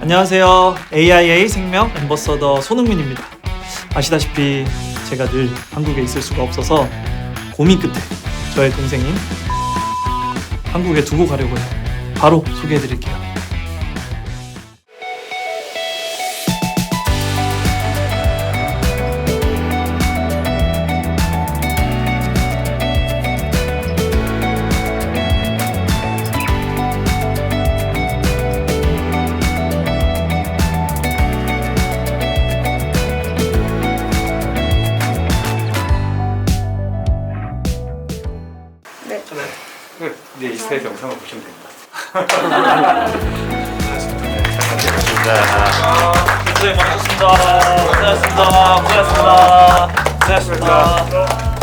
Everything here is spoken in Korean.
안녕하세요. AIA 생명 엠버서더 손흥민입니다. 아시다시피 제가 늘 한국에 있을 수가 없어서 고민 끝에 저의 동생인 한국에 두고 가려고 해요. 바로 소개해 드릴게요. 네. 네, 인스타에서 영상을 보시면 됩니다. 고생 많으셨습니다. 고생하셨습니다. 고생하셨습니다. 고생하셨습니다.